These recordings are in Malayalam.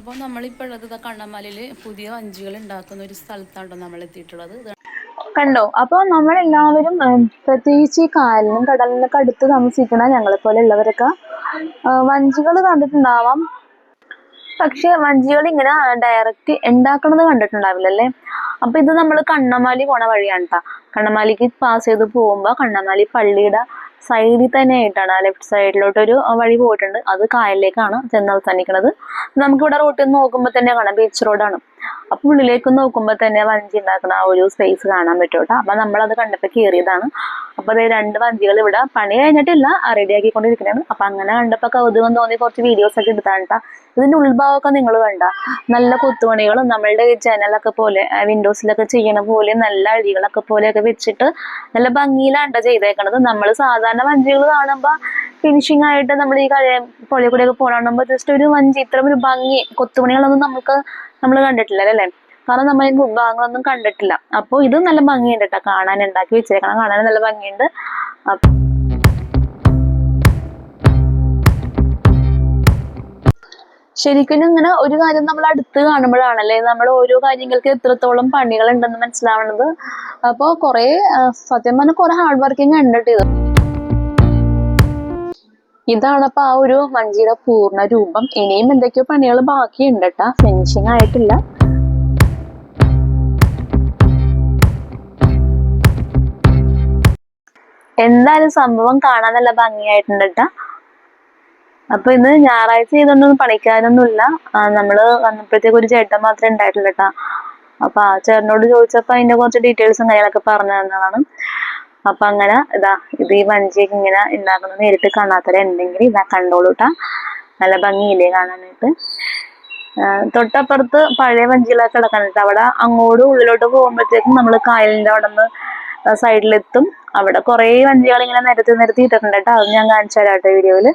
അപ്പോൾ നമ്മളിപ്പോൾ ഉള്ളത് കണ്ണമലയിൽ പുതിയ വഞ്ചികൾ ഉണ്ടാക്കുന്ന ഒരു സ്ഥലത്താണ് നമ്മൾ എത്തിയിട്ടുള്ളത്? കണ്ടോ? അപ്പൊ നമ്മളെല്ലാവരും പ്രത്യേകിച്ച് ഈ കായലിനും കടലിനൊക്കെ അടുത്ത് താമസിക്കുന്ന ഞങ്ങളെ പോലെ ഉള്ളവരൊക്കെ വഞ്ചികൾ കണ്ടിട്ടുണ്ടാവാം. പക്ഷെ വഞ്ചികൾ ഇങ്ങനെ ഡയറക്റ്റ് ഉണ്ടാക്കണത് കണ്ടിട്ടുണ്ടാവില്ല അല്ലേ അപ്പൊ ഇത് നമ്മൾ കണ്ണമാലി പോണ വഴിയാണ് കേട്ടോ കണ്ണമാലിക്ക് പാസ് ചെയ്ത് പോകുമ്പോൾ കണ്ണമാലി പള്ളിയുടെ സൈഡിൽ തന്നെ ആയിട്ടാണ് ലെഫ്റ്റ് സൈഡിലോട്ട് ഒരു വഴി പോയിട്ടുണ്ട്. അത് കായലിലേക്കാണ് ചെന്ന് അവസാനിക്കുന്നത് നമുക്കിവിടെ റോട്ടിൽ നിന്ന് നോക്കുമ്പോൾ തന്നെ കാണാം ബീച്ച് റോഡാണ് അപ്പൊ ഉള്ളിലേക്ക് നോക്കുമ്പോൾ തന്നെ വഞ്ചി ഉണ്ടാക്കുന്ന ആ ഒരു സ്പേസ് കാണാൻ പറ്റും കേട്ടോ. നമ്മൾ അത് കണ്ടപ്പോൾ കയറിയതാണ് അപ്പൊ അതേ രണ്ട് വഞ്ചികൾ ഇവിടെ പണി കഴിഞ്ഞിട്ടില്ല റെഡി ആക്കിക്കൊണ്ടിരിക്കുന്നതാണ് അപ്പൊ അങ്ങനെ കണ്ടപ്പോൾ കൗതുകം തോന്നി കുറച്ച് വീഡിയോസ് ഒക്കെ എടുത്താണ് കേട്ടോ ഇതിന്റെ ഉൾഭാഗമൊക്കെ നിങ്ങൾ കണ്ട. നല്ല കൊത്തുപണികളും നമ്മളുടെ ജനലൊക്കെ പോലെ വിൻഡോസിലൊക്കെ ചെയ്യണ പോലെ നല്ല അഴികളൊക്കെ പോലെയൊക്കെ വെച്ചിട്ട് നല്ല ഭംഗിയിലാണ് ചെയ്തേക്കണത്. നമ്മൾ സാധാരണ വഞ്ചികൾ കാണുമ്പോൾ ഫിനിഷിംഗ് ആയിട്ട് നമ്മൾ ഈ കഴിയ പുഴ കൂടെയൊക്കെ പോകാണുമ്പോൾ ജസ്റ്റ് ഒരു വഞ്ചി ഇത്ര ഒരു ഭംഗി കൊത്തുപണികളൊന്നും നമുക്ക് നമ്മൾ കണ്ടിട്ടില്ല അല്ലേ? കാരണം നമ്മൾ ഭാഗങ്ങളൊന്നും കണ്ടിട്ടില്ല. അപ്പോൾ ഇത് നല്ല ഭംഗിയുണ്ട് കേട്ടോ കാണാൻ ഉണ്ടാക്കി വെച്ചേക്കണം കാണാൻ നല്ല ഭംഗിയുണ്ട്. ശരിക്കും ഇങ്ങനെ ഒരു കാര്യം നമ്മൾ അടുത്ത് കാണുമ്പോഴാണല്ലേ നമ്മൾ ഓരോ കാര്യങ്ങൾക്ക് എത്രത്തോളം പണികൾ ഉണ്ടെന്ന് മനസ്സിലാവുന്നത് അപ്പോൾ കുറേ സത്യം പറഞ്ഞാൽ കുറെ ഹാർഡ് വർക്കിംഗ് ഉണ്ട് ഇത് ഇതാണ് അപ്പൊ ആ ഒരു വഞ്ചിയുടെ പൂർണ രൂപം. ഇനിയും എന്തൊക്കെയോ പണികൾ ബാക്കിയുണ്ട് കേട്ടാ ഫിനിഷിങ് ആയിട്ടില്ല. എന്തായാലും സംഭവം കാണാൻ നല്ല ഭംഗിയായിട്ടുണ്ട് കേട്ടാ അപ്പൊ ഇന്ന് ഞായറാഴ്ച ചെയ്തൊന്നും പണിക്കാനൊന്നുമില്ല. നമ്മൾ വന്നപ്പോഴത്തേക്ക് ഒരു ചേട്ടൻ മാത്രമേ ഉണ്ടായിട്ടുള്ളൂ കേട്ടാ. അപ്പൊ ആ ചേട്ടനോട് ചോദിച്ചപ്പോ അതിന്റെ കുറച്ച് ഡീറ്റെയിൽസും കാര്യങ്ങളൊക്കെ പറഞ്ഞു തന്നതാണ്. അപ്പൊ അങ്ങനെ ഇതാ ഇത് ഈ വഞ്ചിയൊക്കെ ഇങ്ങനെ ഉണ്ടാക്കുന്നത് നേരിട്ട് കാണാത്തവരുണ്ടെങ്കിൽ ഇതാ കണ്ടോളൂട്ടാ. നല്ല ഭംഗിയില്ലേ കാണാനായിട്ട്. തൊട്ടപ്പുറത്ത് പഴയ വഞ്ചികളൊക്കെ കിടക്കാനായിട്ട് അവിടെ അങ്ങോട്ട് ഉള്ളിലോട്ട് പോകുമ്പോഴത്തേക്കും നമ്മൾ കായലിന്റെ അവിടെ നിന്ന് സൈഡിലെത്തും. അവിടെ കുറേ വഞ്ചികൾ ഇങ്ങനെ നിരത്തി നിരത്തി ഇട്ടിട്ടുണ്ട് കേട്ടോ. അത് ഞാൻ കാണിച്ചു തരാം കേട്ടോ വീഡിയോയിൽ.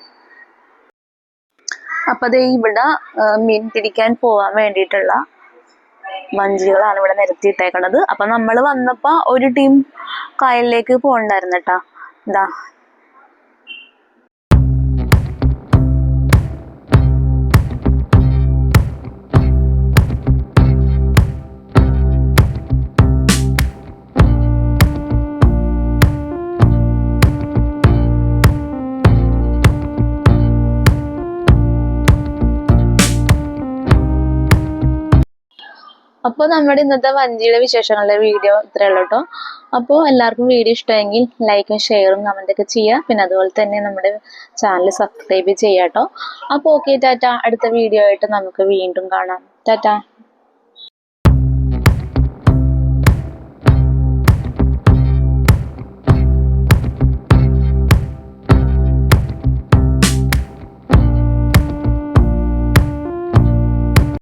അപ്പൊ ദേ ഇവിടെ മീൻ പിടിക്കാൻ പോവാൻ വേണ്ടിയിട്ടുള്ള വഞ്ചികളാണ് ഇവിടെ നിരത്തിയിട്ടേക്കണത്. അപ്പൊ നമ്മൾ വന്നപ്പോ ഒരു ടീം കായലിലേക്ക് പോകണ്ടായിരുന്നു കേട്ടാ ഇതാ അപ്പോൾ നമ്മുടെ ഇന്നത്തെ വഞ്ചിയുടെ വിശേഷങ്ങളുടെ വീഡിയോ ഇത്രയേ ഉള്ളൂ കേട്ടോ അപ്പോൾ എല്ലാവർക്കും വീഡിയോ ഇഷ്ടമെങ്കിൽ ലൈക്കും ഷെയറും കമന്റൊക്കെ ചെയ്യുക. പിന്നെ അതുപോലെ തന്നെ നമ്മുടെ ചാനൽ സബ്സ്ക്രൈബ് ചെയ്യാം കേട്ടോ അപ്പോൾ ഓക്കെ ടാറ്റ. അടുത്ത വീഡിയോ ആയിട്ട് നമുക്ക് വീണ്ടും കാണാം. ടാറ്റ.